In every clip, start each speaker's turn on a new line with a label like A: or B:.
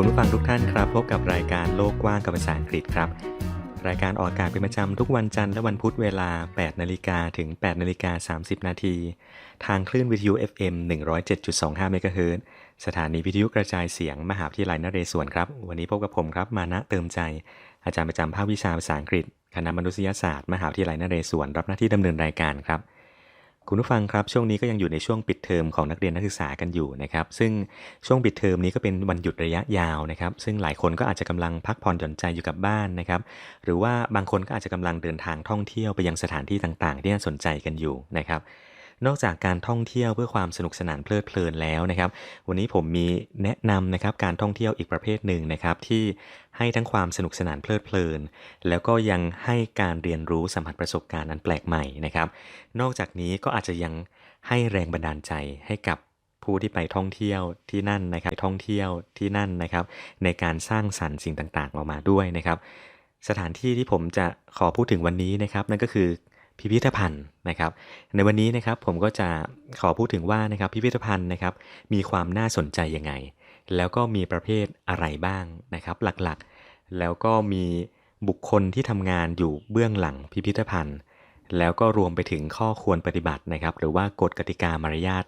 A: คุณผู้ฟังทุกท่านครับ พบกับรายการโลกกว้างกับภาษาอังกฤษครับ รายการออกอากาศเป็นประจำทุกวันจันทร์และวันพุธเวลา 8 นาฬิกาถึง 8 นาฬิกา 30 นาที ทางคลื่นวิทยุ FM 107.25เมกะเฮิรตซ์สถานีวิทยุกระจายเสียงมหาวิทยาลัยนเรศวรครับ วันนี้พบกับผมครับ มานะเติมใจ อาจารย์ประจำภาควิชาภาษาอังกฤษ คณะมนุษยศาสตร์ มหาวิทยาลัยนเรศวรรับหน้าที่ดำเนินรายการครับ คุณผู้ฟังครับช่วงนี้ก็ยังอยู่ในช่วงปิดเทอมของนักเรียนนักศึกษากันอยู่นะครับซึ่งช่วงปิดเทอมนี้ก็เป็นวันหยุดระยะยาวนะครับ ซึ่งหลายคนก็อาจจะกำลังพักผ่อนหย่อนใจอยู่กับบ้านนะครับ หรือว่าบางคนก็อาจจะกำลังเดินทางท่องเที่ยวไปยังสถานที่ต่างๆ ที่น่าสนใจกันอยู่นะครับ นอกจากการท่องเที่ยวเพื่อความสนุกสนานเพลิดเพลินแล้วนะครับ วันนี้ผมมีแนะนำนะครับการท่องเที่ยวอีกประเภทหนึ่งนะครับที่ให้ทั้งความสนุกสนานเพลิดเพลิน แล้วก็ยังให้การเรียนรู้สัมผัสประสบการณ์อันแปลกใหม่นะครับ นอกจากนี้ก็อาจจะยังให้แรงบันดาลใจให้กับผู้ที่ไปท่องเที่ยวที่นั่นนะครับท่องเที่ยวที่นั่นนะครับ ในการสร้างสรรค์สิ่งต่างๆออกมาด้วยนะครับ สถานที่ที่ผมจะขอพูดถึงวันนี้นะครับ นั่นก็คือ พิพิธภัณฑ์นะครับ ในวันนี้นะครับผมก็จะขอพูดถึงว่านะครับพิพิธภัณฑ์นะครับมีความน่าสนใจยังไง แล้วก็มีประเภทอะไรบ้างนะครับ หลักๆ แล้วก็มีบุคคลที่ทำงานอยู่เบื้องหลังพิพิธภัณฑ์ แล้วก็รวมไปถึงข้อควรปฏิบัตินะครับ หรือว่ากฎกติกามารยาท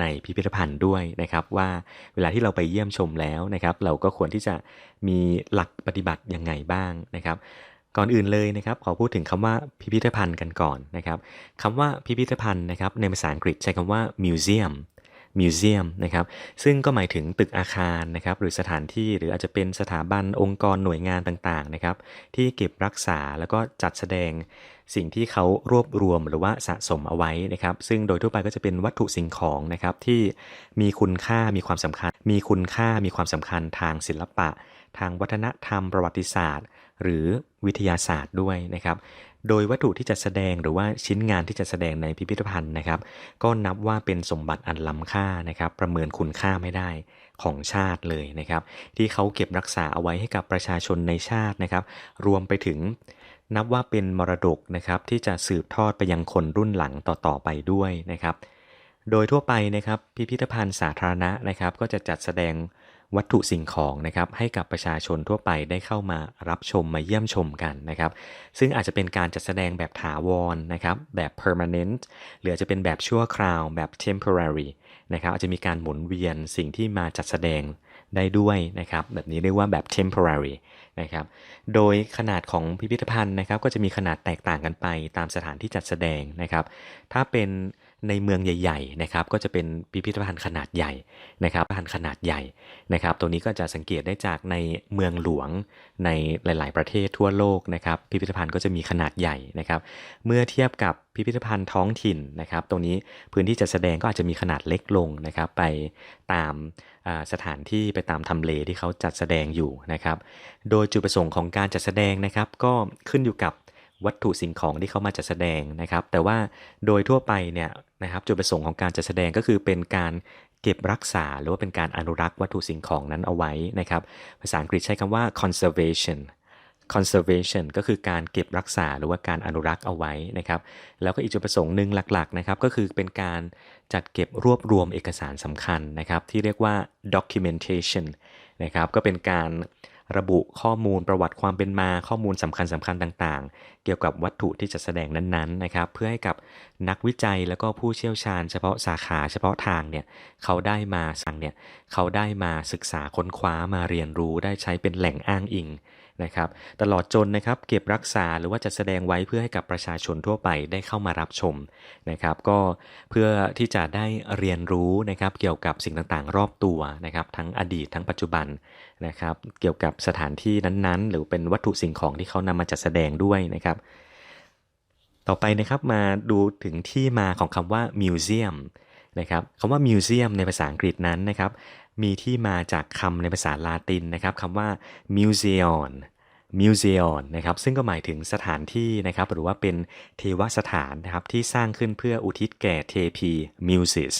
A: ในพิพิธภัณฑ์ด้วยนะครับว่าเวลาที่เราไปเยี่ยมชมแล้วนะครับ เราก็ควรที่จะมีหลักปฏิบัติยังไงบ้างนะครับ ก่อนอื่นเลยนะครับขอพูดถึงคำว่าพิพิธภัณฑ์กันก่อนนะครับคำว่าพิพิธภัณฑ์นะครับในภาษาอังกฤษใช้คำว่า museum museum นะครับซึ่งก็หมายถึงตึกอาคารนะครับหรือสถานที่หรืออาจจะเป็นสถาบันองค์กรหน่วยงานต่างๆนะครับที่เก็บรักษาแล้วก็จัดแสดงสิ่งที่เขารวบรวมหรือว่าสะสมเอาไว้นะครับซึ่งโดยทั่วไปก็จะเป็นวัตถุสิ่งของนะครับที่มีคุณค่ามีความสำคัญ มีคุณค่ามีความสำคัญทางศิลปะ ทางวัฒนธรรมประวัติศาสตร์ หรือวิทยาศาสตร์ด้วยนะครับ โดยวัตถุที่จะแสดงหรือว่าชิ้นงานที่จะแสดงในพิพิธภัณฑ์นะครับ ก็นับว่าเป็นสมบัติอันล้ำค่านะครับ ประเมินคุณค่าไม่ได้ของชาติเลยนะครับ ที่เขาเก็บรักษาเอาไว้ให้กับประชาชนในชาตินะครับ รวมไปถึงนับว่าเป็นมรดกนะครับที่จะสืบทอดไปยังคนรุ่นหลังต่อๆไปด้วยนะครับ โดยทั่วไปนะครับพิพิธภัณฑ์สาธารณะนะครับ ก็จะจัดแสดง วัตถุสิ่งของนะครับให้กับประชาชนทั่วไปได้เข้ามารับชมมาเยี่ยมชมกันนะครับ ซึ่งอาจจะเป็นการจัดแสดงแบบถาวรนะครับแบบ permanent หรือจะเป็นแบบชั่วคราวแบบ temporary นะครับอาจจะมีการหมุนเวียนสิ่งที่มาจัดแสดงได้ด้วยนะครับแบบนี้เรียกว่าแบบ temporary นะครับโดยขนาดของพิพิธภัณฑ์นะครับก็จะมีขนาดแตกต่างกันไปตามสถานที่จัดแสดงนะครับถ้าเป็น ในเมืองใหญ่ๆนะครับก็จะเป็นพิพิธภัณฑ์ขนาดใหญ่นะครับพิพิธภัณฑ์ขนาดใหญ่นะครับตัวนี้ก็จะสังเกตได้จากในเมืองหลวงในหลาย ๆ ประเทศทั่วโลกนะครับพิพิธภัณฑ์ก็จะมีขนาดใหญ่นะครับเมื่อเทียบกับพิพิธภัณฑ์ท้องถิ่นนะครับตรงนี้พื้นที่จัดแสดงก็อาจจะมีขนาดเล็กลงนะครับไปตามสถานที่ไปตามทำเลที่เขาจัดแสดงอยู่นะครับโดยจุดประสงค์ของการจัดแสดงนะครับก็ขึ้นอยู่กับ วัตถุสิ่งของที่เขามาจัดแสดงนะครับ แต่ว่าโดยทั่วไปเนี่ยนะครับจุดประสงค์ของการจัดแสดงก็คือเป็นการเก็บรักษาหรือว่าเป็นการอนุรักษ์วัตถุสิ่งของนั้นเอาไว้นะครับ ภาษาอังกฤษใช้คำว่า conservation conservation ก็คือการเก็บรักษาหรือว่าการอนุรักษ์เอาไว้นะครับ แล้วก็อีกจุดประสงค์หนึ่งหลักๆนะครับก็คือเป็นการจัดเก็บรวบรวมเอกสารสำคัญนะครับ ที่เรียกว่า documentation นะครับก็เป็นการ ระบุข้อมูลประวัติความเป็นมาข้อมูลสำคัญสำคัญต่างๆ เกี่ยวกับวัตถุที่จะแสดงนั้นๆนะครับเพื่อให้กับนักวิจัยแล้วก็ผู้เชี่ยวชาญ เฉพาะสาขาเฉพาะทางเนี่ยเขาได้มาสั่งเนี่ยเขาได้มาศึกษาค้นคว้ามาเรียนรู้ได้ใช้เป็นแหล่งอ้างอิง นะครับ ตลอดจนนะครับเก็บรักษาหรือว่าจะแสดงไว้เพื่อให้กับประชาชนทั่วไปได้เข้ามารับชมนะครับ ก็เพื่อที่จะได้เรียนรู้นะครับเกี่ยวกับสิ่งต่างๆ รอบตัวนะครับ ทั้งอดีตทั้งปัจจุบันนะครับ เกี่ยวกับสถานที่นั้นๆ หรือเป็นวัตถุสิ่งของที่เขานำมาจัดแสดงด้วยนะครับ ต่อไปนะครับมาดูถึงที่มาของคำว่า museum นะครับคำว่า museum ในภาษาอังกฤษนั้นนะครับ มีที่มาจากคำในภาษาลาตินนะครับคำว่า museon museon นะครับซึ่งก็หมายถึงสถานที่นะครับหรือว่าเป็นเทวสถานนะครับที่สร้างขึ้นเพื่ออุทิศแก่เทพี muses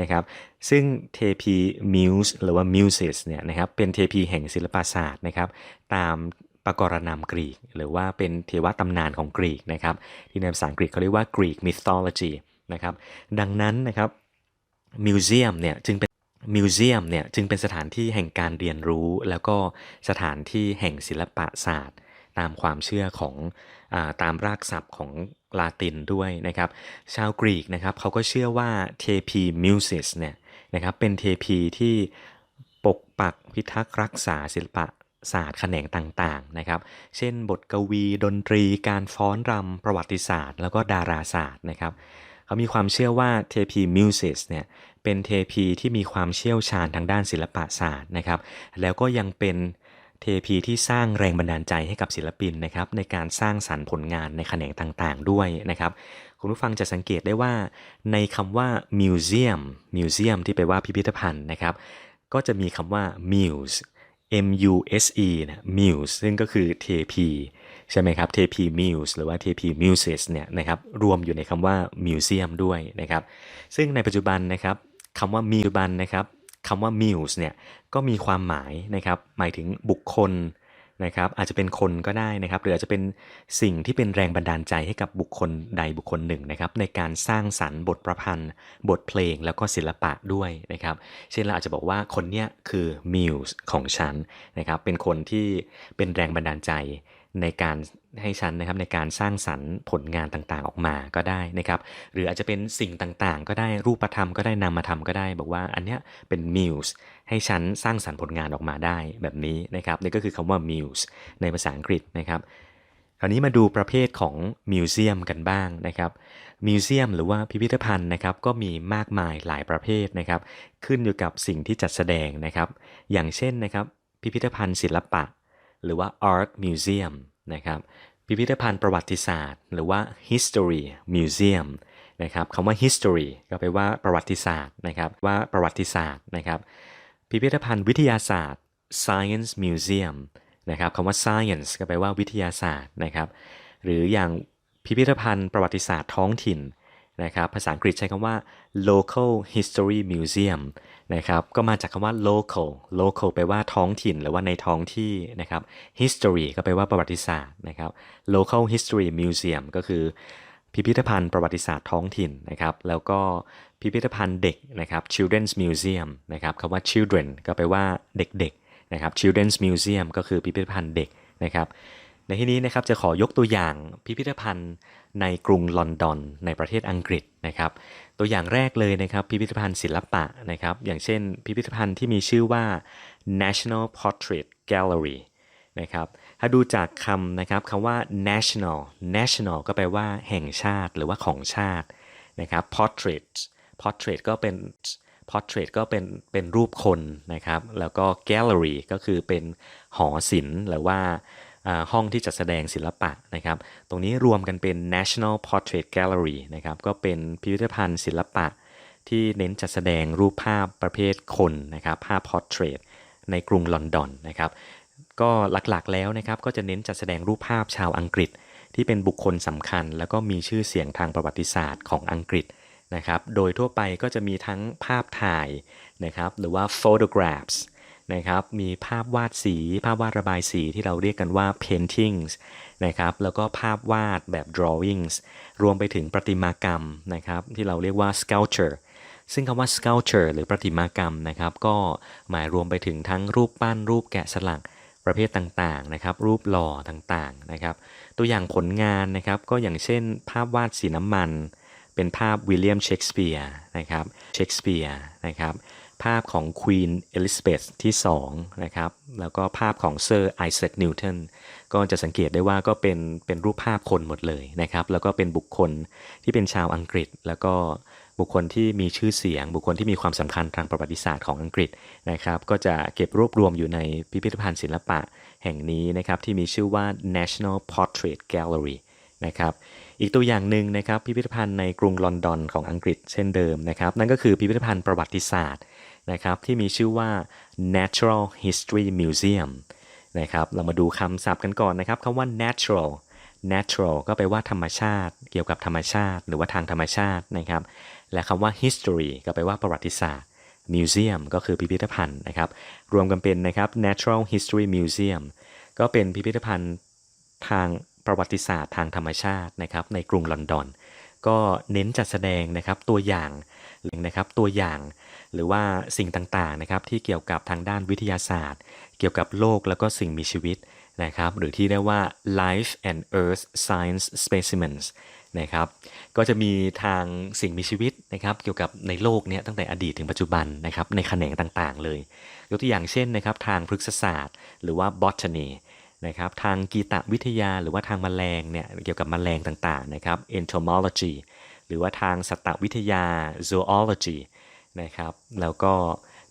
A: นะครับซึ่งเทพี muse หรือว่า muses เนี่ยนะครับเป็นเทพีแห่งศิลปศาสตร์นะครับตามปรกรณามกรีก หรือว่าเป็นเทวตำนานของกรีกนะครับที่ในภาษาอังกฤษเขาเรียกว่า Greek mythology นะครับดังนั้นนะครับ museum เนี่ยจึงเป็น มิวเซียมเนี่ยจึงเป็นสถานที่แห่งการเรียนรู้ แล้วก็สถานที่แห่งศิลปศาสตร์ ตามความเชื่อของอตามรากศัพท์ของลาตินด้วยนะครับ ชาวกรีกนะครับเขาก็เชื่อว่าเทพีมิวสิสเนี่ยนะครับเป็นเทพีที่ปกปักพิทักษ์รักษาศิลปะศาสตร์แขนงต่างๆนะครับ เช่นบทกวี ดนตรี การฟ้อนรำประวัติศาสตร์ แล้วก็ดาราศาสตร์นะครับ เขามีความเชื่อว่าเทพีมิวสิสเนี่ยเป็นเทพีที่มีความเชี่ยวชาญทางด้านศิลปศาสตร์นะครับ แล้วก็ยังเป็นเทพีที่สร้างแรงบันดาลใจให้กับศิลปินนะครับในการสร้างสรรค์ผลงานในแขนงต่างๆ ด้วยนะครับคุณผู้ฟังจะสังเกตได้ว่า ในคำว่ามิวเซียมมิวเซียมที่แปลว่าพิพิธภัณฑ์นะครับ ก็จะมีคำว่า muse M U S E นะ muse ซึ่งก็คือเทพี ใช่ไหมครับเทพี muse หรือว่าเทพี muses เนี่ยนะครับรวมอยู่ในคำว่า museum ด้วยนะครับ ซึ่งในปัจจุบันนะครับคำว่ามีปัจจุบันนะครับคำว่า muse เนี่ยก็มีความหมายนะครับหมายถึงบุคคลนะครับอาจจะเป็นคนก็ได้นะครับหรืออาจจะเป็นสิ่งที่เป็นแรงบันดาลใจให้กับบุคคลใดบุคคลหนึ่งนะครับในการสร้างสรรค์บทประพันธ์ บทเพลงแล้วก็ศิลปะด้วยนะครับเช่นเราอาจจะบอกว่าคนเนี้ยคือ muse ของฉันนะครับเป็นคนที่เป็นแรงบันดาลใจ ในการให้ฉันนะครับในการสร้างสรรค์ผลงานต่างๆออกมาก็ได้นะครับหรืออาจจะเป็นสิ่งต่างๆ ก็ได้รูปธรรมก็ได้นามธรรมก็ได้ บอกว่าอันเนี้ยเป็น muse ให้ฉันสร้างสรรค์ผลงานออกมาได้แบบนี้นะครับนี่ก็คือคำว่า muse ในภาษาอังกฤษนะครับคราวนี้มาดูประเภทของมิวเซียมกันบ้างนะครับมิวเซียมหรือว่าพิพิธภัณฑ์นะครับก็มีมากมายหลายประเภทนะครับขึ้นอยู่กับสิ่งที่จัดแสดงนะครับอย่างเช่นนะครับพิพิธภัณฑ์ศิลปะ หรือว่า art museum นะครับพิพิธภัณฑ์ประวัติศาสตร์ หรือว่า history museum นะครับคำว่า history ก็แปลว่าประวัติศาสตร์นะครับว่าประวัติศาสตร์นะครับพิพิธภัณฑ์วิทยาศาสตร์ science museum นะครับคำว่า science ก็แปลว่าวิทยาศาสตร์นะครับหรืออย่างพิพิธภัณฑ์ประวัติศาสตร์ท้องถิ่นนะครับภาษาอังกฤษใช้คำว่า local history museum นะครับก็มาจากคำว่า local local แปลว่าท้องถิ่นหรือว่าในท้องที่นะครับ history ก็แปลว่าประวัติศาสตร์นะครับ local history museum ก็คือพิพิธภัณฑ์ประวัติศาสตร์ท้องถิ่นนะครับ แล้วก็พิพิธภัณฑ์เด็กนะครับ children's museum นะครับคำว่า children ก็แปลว่าเด็กๆนะครับ children's museum ก็คือพิพิธภัณฑ์เด็กนะครับ ในที่นี้นะครับจะขอยกตัวอย่างพิพิธภัณฑ์ในกรุงลอนดอนในประเทศอังกฤษนะครับ ตัวอย่างแรกเลยนะครับพิพิธภัณฑ์ศิลปะนะครับ อย่างเช่น พิพิธภัณฑ์ที่มีชื่อว่า National Portrait Gallery นะครับถ้าดูจากคำนะครับคำว่า national national ก็แปลว่าแห่งชาติหรือว่าของชาตินะครับ portrait portrait ก็เป็น portrait ก็เป็นเป็นรูปคนนะครับ แล้วก็ gallery ก็คือเป็นหอศิลป์หรือว่า ห้องที่จัดแสดงศิลปะนะครับ ตรงนี้รวมกันเป็น National Portrait Gallery นะครับ ก็เป็นพิพิธภัณฑ์ศิลปะ ที่เน้นจัดแสดงรูปภาพประเภทคนนะครับ ภาพ portrait ในกรุงลอนดอนนะครับ ก็หลักๆแล้วนะครับ ก็จะเน้นจัดแสดงรูปภาพชาวอังกฤษ ที่เป็นบุคคลสำคัญ แล้วก็มีชื่อเสียงทางประวัติศาสตร์ของอังกฤษนะครับ โดยทั่วไปก็จะมีทั้งภาพถ่ายนะครับ หรือว่า photographs นะครับ มีภาพวาดสี ภาพวาดระบายสีที่เราเรียกกันว่า paintings นะครับ แล้วก็ภาพวาดแบบ drawings รวมไปถึงประติมากรรมนะครับ ที่เราเรียกว่า sculpture ซึ่งคำว่า sculpture หรือประติมากรรมนะครับ ก็หมายรวมไปถึงทั้งรูปปั้นรูปแกะสลักประเภทต่างๆนะครับ รูปหล่อต่างๆนะครับ ตัวอย่างผลงานนะครับก็อย่างเช่น ภาพวาดสีน้ำมัน เป็นภาพวิลเลียมเชกสเปียร์นะครับเชกสเปียร์นะครับ ภาพของควีนเอลิซาเบธที่2นะครับแล้วก็ภาพของเซอร์ไอแซคนิวตันก็จะสังเกตได้ว่าก็เป็นเป็นรูปภาพคนหมดเลยนะครับแล้วก็เป็นบุคคลที่เป็นชาวอังกฤษ แล้วก็บุคคลที่มีชื่อเสียง บุคคลที่มีความสำคัญทางประวัติศาสตร์ของอังกฤษนะครับก็จะเก็บรวบรวมอยู่ในพิพิธภัณฑ์ศิลปะแห่งนี้นะครับที่มีชื่อว่า National Portrait Gallery นะครับอีกตัวอย่างหนึ่งนะครับพิพิธภัณฑ์ในกรุงลอนดอนของอังกฤษเช่นเดิมนะครับนั่นก็คือพิพิธภัณฑ์ประวัติศาสตร์ นะครับที่มีชื่อว่า Natural History Museum นะครับเรามาดูคำศัพท์กันก่อนนะครับคำว่า natural natural ก็แปลว่าธรรมชาติ เกี่ยวกับธรรมชาติ หรือว่าทางธรรมชาตินะครับ และคำว่า history ก็แปลว่าประวัติศาสตร์ museum ก็คือพิพิธภัณฑ์นะครับ รวมกันเป็นนะครับ natural history museum ก็เป็นพิพิธภัณฑ์ทางประวัติศาสตร์ทางธรรมชาตินะครับในกรุงลอนดอน ก็เน้นจัดแสดงนะครับตัวอย่าง นะครับตัวอย่างหรือว่าสิ่งต่างๆนะครับที่เกี่ยวกับทางด้านวิทยาศาสตร์ เกี่ยวกับโลกแล้วก็สิ่งมีชีวิตนะครับหรือที่เรียกว่า life and earth science specimens นะครับก็จะมีทางสิ่งมีชีวิตนะครับเกี่ยวกับในโลกเนี้ยตั้งแต่อดีตถึงปัจจุบันนะครับในแขนงต่างๆเลย ยกตัวอย่างเช่นนะครับทางพฤกษศาสตร์ หรือว่า botany นะครับทางกีตวิทยาหรือว่าทางแมลงเนี่ยเกี่ยวกับแมลงต่างๆนะครับ entomology หรือว่าทางสัตววิทยา zoology นะครับแล้วก็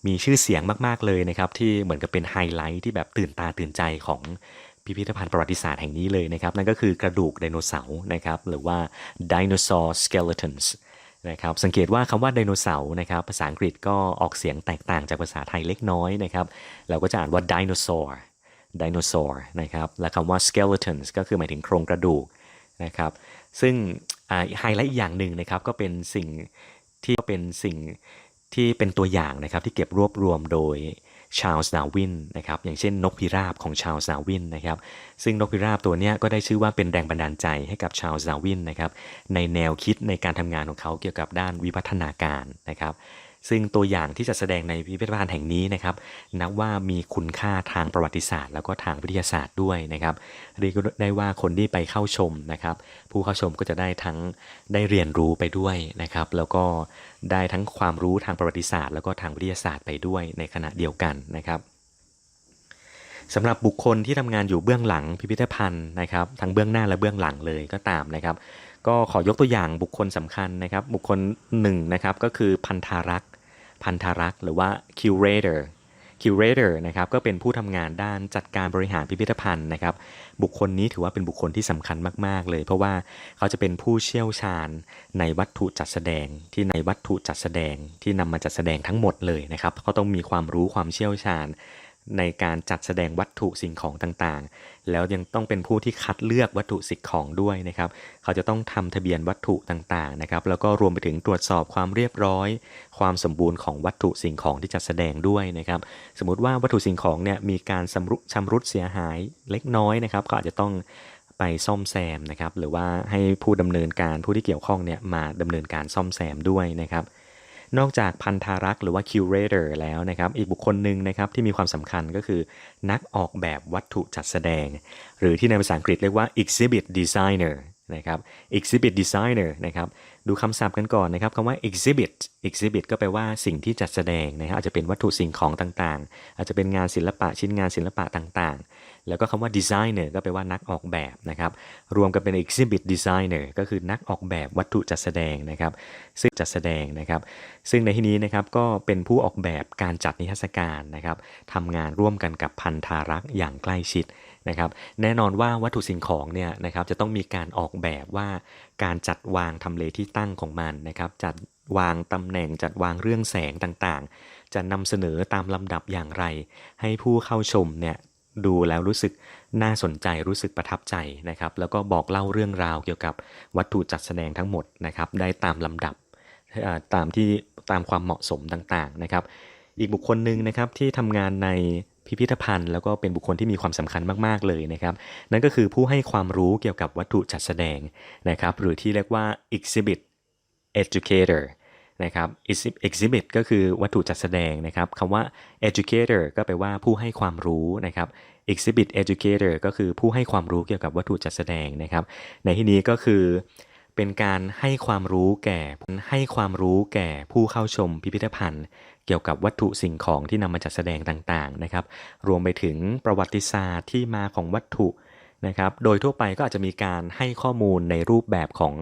A: มีชื่อเสียงมากๆเลยนะครับ ที่เหมือนกับเป็นไฮไลท์ที่แบบตื่นตาตื่นใจของพิพิธภัณฑ์ประวัติศาสตร์แห่งนี้เลยนะครับ นั่นก็คือกระดูกไดโนเสาร์นะครับหรือว่า dinosaur skeletons นะครับสังเกตว่าคำว่าไดโนเสาร์นะครับภาษาอังกฤษก็ออกเสียงแตกต่างจากภาษาไทยเล็กน้อยนะครับ เราก็จะอ่านว่า dinosaur dinosaur นะครับและคำว่า skeletons ก็คือหมายถึงโครงกระดูกนะครับซึ่ง ไฮไลท์อีกอย่างหนึ่งนะครับก็เป็นสิ่งที่ก็เป็นสิ่งที่เป็นตัวอย่างนะครับที่เก็บรวบรวมโดยชาลส์ดาวินนะครับอย่างเช่นนกพิราบของชาลส์ดาวินนะครับซึ่งนกพิราบตัวนี้ก็ได้ชื่อว่าเป็นแรงบันดาลใจให้กับชาลส์ดาวินนะครับในแนวคิดในการทำงานของเขาเกี่ยวกับด้านวิวัฒนาการนะครับ ซึ่งตัวอย่างที่จะแสดงในพิพิธภัณฑ์แห่งนี้นะครับนับว่ามีคุณค่าทางประวัติศาสตร์ แล้วก็ทางวิทยาศาสตร์ด้วยนะครับเรียกได้ว่าคนที่ไปเข้าชมนะครับ ผู้เข้าชมก็จะได้ทั้งได้เรียนรู้ไปด้วยนะครับ แล้วก็ได้ทั้งความรู้ทางประวัติศาสตร์ แล้วก็ทางวิทยาศาสตร์ไปด้วยในขณะเดียวกันนะครับสำหรับบุคคลที่ทำงานอยู่เบื้องหลังพิพิธภัณฑ์นะครับทั้งเบื้องหน้าและเบื้องหลังเลยก็ตามนะครับ ก็ขอยกตัวอย่างบุคคลสำคัญนะครับ บุคคลหนึ่งนะครับก็คือพันธารักษ์ พันธารักษ์หรือว่า curator curator นะครับก็เป็นผู้ทำงานด้านจัดการบริหารพิพิธภัณฑ์นะครับ บุคคลนี้ถือว่าเป็นบุคคลที่สำคัญมาก ๆ เลย เพราะว่าเขาจะเป็นผู้เชี่ยวชาญในวัตถุจัดแสดงที่ในวัตถุจัดแสดงที่นำมาจัดแสดงทั้งหมดเลยนะครับเขาต้องมีความรู้ความเชี่ยวชาญ ในการจัดแสดงวัตถุสิ่งของต่างๆ แล้วยังต้องเป็นผู้ที่คัดเลือกวัตถุสิ่งของด้วยนะครับ เขาจะต้องทำทะเบียนวัตถุต่างๆนะครับ แล้วก็รวมไปถึงตรวจสอบความเรียบร้อย ความสมบูรณ์ของวัตถุสิ่งของที่จัดแสดงด้วยนะครับ สมมุติว่าวัตถุสิ่งของเนี่ยมีการชำรุชำรุดเสียหายเล็กน้อยนะครับ ก็อาจจะต้องไปซ่อมแซมนะครับ หรือว่าให้ผู้ดำเนินการผู้ที่เกี่ยวข้องเนี่ยมาดำเนินการซ่อมแซมด้วยนะครับ นอกจากพันธารักษ์หรือว่า curator แล้วนะครับ อีกบุคคลหนึ่งนะครับที่มีความสำคัญก็คือนักออกแบบวัตถุจัดแสดง หรือที่ในภาษาอังกฤษเรียกว่า exhibit designer นะครับ exhibit designer นะครับดูคำศัพท์กันก่อนนะครับคำว่า exhibit exhibit ก็แปลว่าสิ่งที่จัดแสดงนะครับอาจจะเป็นวัตถุสิ่งของต่างๆ อาจจะเป็นงานศิลปะชิ้นงานศิลปะต่างๆ แล้วก็คำว่า designer ก็แปลว่านักออกแบบนะครับ รวมกันเป็น exhibit designer ก็คือนักออกแบบวัตถุจัดแสดงนะครับ ซึ่งจัดแสดงนะครับ ซึ่งในที่นี้นะครับก็เป็นผู้ออกแบบการจัดนิทรรศการนะครับทำงานร่วมกันกับพันธารักษ์อย่างใกล้ชิดนะครับ แน่นอนว่าวัตถุสิ่งของเนี่ยนะครับจะต้องมีการออกแบบว่าการจัดวางทำเลที่ตั้งของมันนะครับ จัดวางตำแหน่งจัดวางเรื่องแสงต่างๆ จะนำเสนอตามลำดับอย่างไร ให้ผู้เข้าชมเนี่ย ดูแล้วรู้สึกน่าสนใจรู้สึกประทับใจนะครับ แล้วก็บอกเล่าเรื่องราวเกี่ยวกับวัตถุจัดแสดงทั้งหมดนะครับ ได้ตามลำดับตามที่ตามความเหมาะสมต่างๆนะครับ อีกบุคคลหนึ่งนะครับที่ทำงานในพิพิธภัณฑ์ แล้วก็เป็นบุคคลที่มีความสำคัญมากๆเลยนะครับ นั่นก็คือผู้ให้ความรู้เกี่ยวกับวัตถุจัดแสดงนะครับ หรือที่เรียกว่า exhibit educator นะครับ exhibit ก็คือวัตถุจัดแสดงนะครับคำว่า educator ก็แปลว่าผู้ให้ความรู้นะครับ exhibit educator ก็คือผู้ให้ความรู้เกี่ยวกับวัตถุจัดแสดงนะครับ ในที่นี้ก็คือเป็นการให้ความรู้แก่ให้ความรู้แก่ผู้เข้าชมพิพิธภัณฑ์ เกี่ยวกับวัตถุสิ่งของที่นำมาจัดแสดงต่างๆนะครับ รวมไปถึงประวัติศาสตร์ที่มาของวัตถุ นะครับ โดยทั่วไปก็อาจจะมีการให้ข้อมูลในรูปแบบของ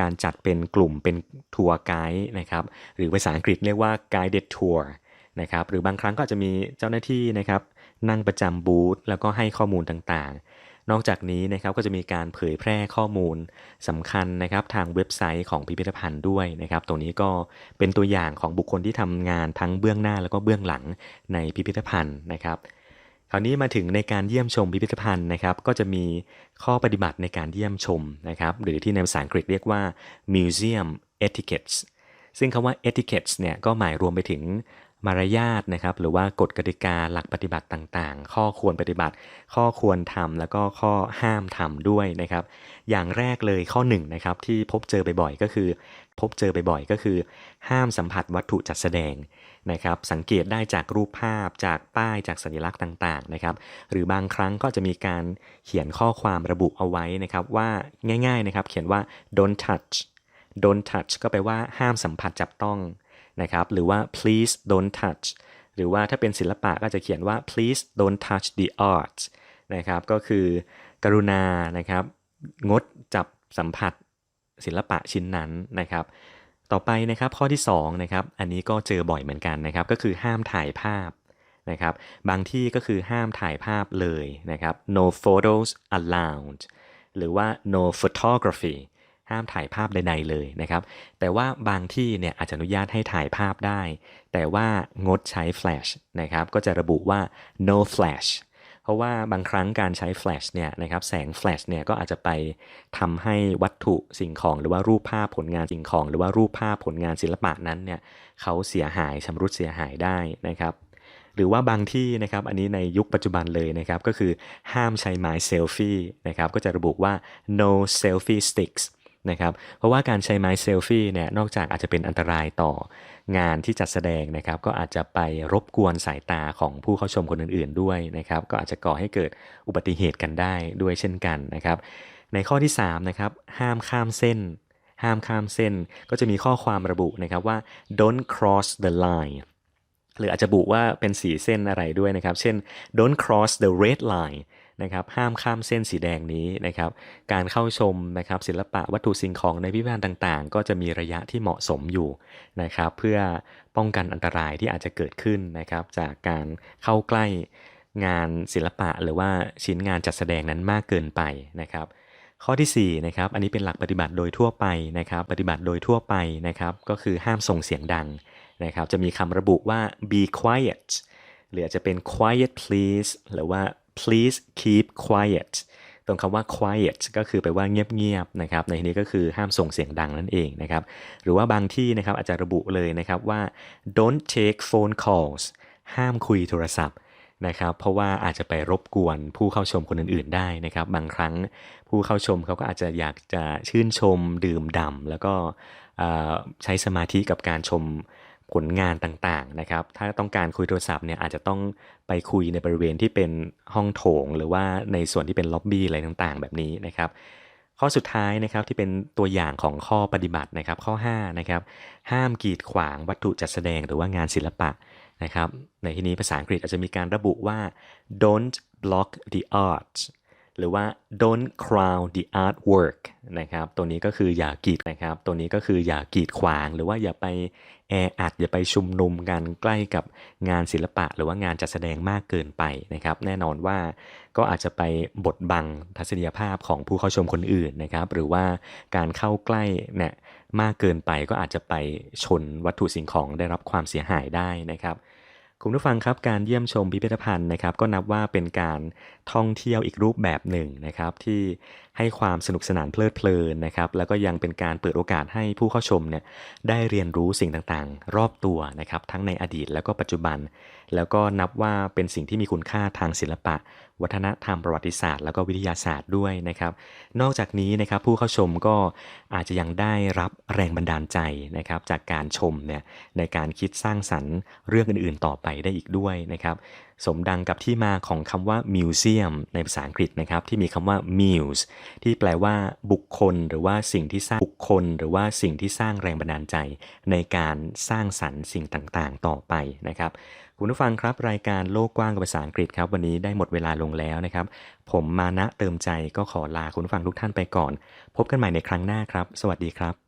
A: การจัดเป็นกลุ่มเป็นทัวร์ไกด์นะครับ หรือภาษาอังกฤษเรียกว่า guided tour นะครับ หรือบางครั้งก็อาจจะมีเจ้าหน้าที่นะครับ นั่งประจำบูธแล้วก็ให้ข้อมูลต่างๆ นอกจากนี้นะครับก็จะมีการเผยแพร่ข้อมูลสำคัญนะครับทางเว็บไซต์ของพิพิธภัณฑ์ด้วยนะครับ ตรงนี้ก็เป็นตัวอย่างของบุคคลที่ทำงานทั้งเบื้องหน้าแล้วก็เบื้องหลังในพิพิธภัณฑ์นะครับ คราวนี้มาถึงในการเยี่ยมชมพิพิธภัณฑ์นะครับ ก็จะมีข้อปฏิบัติในการเยี่ยมชมนะครับ หรือที่ในภาษาอังกฤษเรียกว่า museum etiquettes ซึ่งคำว่า etiquettes เนี่ยก็หมายรวมไปถึง มารยาทนะครับหรือว่ากฎกติกาหลักปฏิบัติต่างๆ ข้อควรปฏิบัติ ข้อควรทำแล้วก็ข้อห้ามทำด้วยนะครับ อย่างแรกเลยข้อหนึ่งนะครับที่พบเจอบ่อยๆก็คือ พบเจอบ่อยๆก็คือ ห้ามสัมผัสวัตถุจัดแสดงนะครับ สังเกตได้จากรูปภาพจากป้ายจากสัญลักษณ์ต่างๆนะครับ หรือบางครั้งก็จะมีการเขียนข้อความระบุเอาไว้นะครับว่าง่าย ๆนะครับ เขียนว่า don't touch don't touch ก็แปลว่าห้ามสัมผัสจับต้อง นะครับ หรือว่า please don't touch หรือว่าถ้าเป็นศิลปะก็จะเขียนว่า please don't touch the art นะครับ ก็คือกรุณานะครับ งดจับสัมผัสศิลปะชิ้นนั้นนะครับ ต่อไปนะครับข้อที่2นะครับ อันนี้ก็เจอบ่อยเหมือนกันนะครับ ก็คือห้ามถ่ายภาพนะครับ บางที่ก็คือห้ามถ่ายภาพเลยนะครับ no photos allowed หรือว่า no photography ห้ามถ่ายภาพใดๆเลยนะครับ แต่ว่าบางที่เนี่ยอาจจะอนุญาตให้ถ่ายภาพได้ แต่ว่างดใช้แฟลชนะครับ ก็จะระบุว่า no flash เพราะว่าบางครั้งการใช้แฟลชเนี่ยนะครับแสงแฟลชเนี่ยก็อาจจะไปทำให้วัตถุสิ่งของหรือว่ารูปภาพผลงานสิ่งของ หรือว่ารูปภาพผลงานศิลปะนั้นเนี่ยเขาเสียหายชำรุดเสียหายได้นะครับ หรือว่าบางที่นะครับอันนี้ในยุคปัจจุบันเลยนะครับก็คือห้ามใช้ไม้เซลฟี่นะครับก็จะระบุว่า no selfie sticks นะครับเพราะว่าการใช้ไม้เซลฟี่เนี่ยนอกจากอาจจะเป็นอันตรายต่องานที่จัดแสดงนะครับก็อาจจะไปรบกวนสายตาของผู้เข้าชมคนอื่นๆด้วยนะครับก็อาจจะก่อให้เกิดอุบัติเหตุกันได้ด้วยเช่นกันนะครับในข้อที่3นะครับห้ามข้ามเส้น ห้ามข้ามเส้นก็จะมีข้อความระบุนะครับว่า don't cross the line หรืออาจจะบุว่าเป็นสีเส้นอะไรด้วยนะครับ เช่น don't cross the red line นะครับห้ามข้ามเส้นสีแดงนี้นะครับการเข้าชมนะครับศิลปะวัตถุสิ่งของในพิพิธภัณฑ์ต่างๆ ก็จะมีระยะที่เหมาะสมอยู่นะครับเพื่อป้องกันอันตรายที่อาจจะเกิดขึ้นนะครับจากการเข้าใกล้งานศิลปะหรือว่าชิ้นงานจัดแสดงนั้นมากเกินไปนะครับข้อที่4นะครับ อันนี้เป็นหลักปฏิบัติโดยทั่วไปนะครับ ปฏิบัติโดยทั่วไปนะครับ ก็คือห้ามส่งเสียงดังนะครับ จะมีคำระบุว่า be quiet หรืออาจจะเป็น quiet please หรือว่า please keep quiet ตรงคำว่า quiet ก็คือแปลว่าเงียบๆนะครับในที่นี้ก็คือห้ามส่งเสียงดังนั่นเองนะครับหรือว่าบางที่นะครับอาจจะระบุเลยนะครับว่า don't take phone calls ห้ามคุยโทรศัพท์นะครับเพราะว่าอาจจะไปรบกวนผู้เข้าชมคนอื่นๆได้นะครับ บางครั้งผู้เข้าชมเขาก็อาจจะอยากจะชื่นชมดื่มด่ำแล้วก็ใช้สมาธิกับการชม ผลงานต่างๆนะครับ ถ้าต้องการคุยโทรศัพท์เนี่ยอาจจะต้องไปคุยในบริเวณที่เป็นห้องโถง หรือว่าในส่วนที่เป็นล็อบบี้อะไรต่างๆ แบบนี้นะครับ ข้อสุดท้ายนะครับที่เป็นตัวอย่างของข้อปฏิบัตินะครับ ข้อ5นะครับห้ามกีดขวางวัตถุจัดแสดงหรือว่างานศิลปะนะครับ ในที่นี้ภาษาอังกฤษอาจจะมีการระบุว่า don't block the art หรือว่า don't crowd the artwork นะครับ ตัวนี้ก็คืออย่ากีดนะครับ ตัวนี้ก็คืออย่ากีดขวาง หรือว่าอย่าไปแออัด อย่าไปชุมนุมกันใกล้กับงานศิลปะ หรือว่างานจัดแสดงมากเกินไปนะครับ แน่นอนว่าก็อาจจะไปบดบังทัศนียภาพของผู้เข้าชมคนอื่นนะครับ หรือว่าการเข้าใกล้เนี่ยมากเกินไปก็อาจจะไปชนวัตถุสิ่งของได้รับความเสียหายได้นะครับ คุณผู้ฟังครับการเยี่ยมชมพิพิธภัณฑ์นะครับก็นับว่าเป็นการท่องเที่ยวอีกรูปแบบหนึ่งนะครับที่ ให้ความสนุกสนานเพลิดเพลินนะครับแล้วก็ยังเป็นการเปิดโอกาสให้ผู้เข้าชมเนี่ยได้เรียนรู้สิ่งต่างๆ รอบตัวนะครับทั้งในอดีตแล้วก็ปัจจุบัน แล้วก็นับว่าเป็นสิ่งที่มีคุณค่าทางศิลปะ วัฒนธรรมประวัติศาสตร์ แล้วก็วิทยาศาสตร์ด้วยนะครับนอกจากนี้นะครับผู้เข้าชมก็อาจจะยังได้รับแรงบันดาลใจนะครับจากการชมเนี่ยในการคิดสร้างสรรค์เรื่องอื่นๆ ต่อไปได้อีกด้วยนะครับสมดังกับที่มาของคำว่า museum ในภาษาอังกฤษนะครับที่มีคำว่า muse ที่แปลว่า บุคคล หรือว่าสิ่งที่สร้างบุคคล หรือว่าสิ่งที่สร้างแรงบันดาลใจ ในการสร้างสรรค์สิ่งต่างๆ ต่อไปนะครับคุณผู้ฟังครับรายการโลกกว้างกับภาษาอังกฤษครับ วันนี้ได้หมดเวลาลงแล้วนะครับ ผมมานะเติมใจก็ขอลาคุณผู้ฟังทุกท่านไปก่อน พบกันใหม่ในครั้งหน้าครับ สวัสดีครับ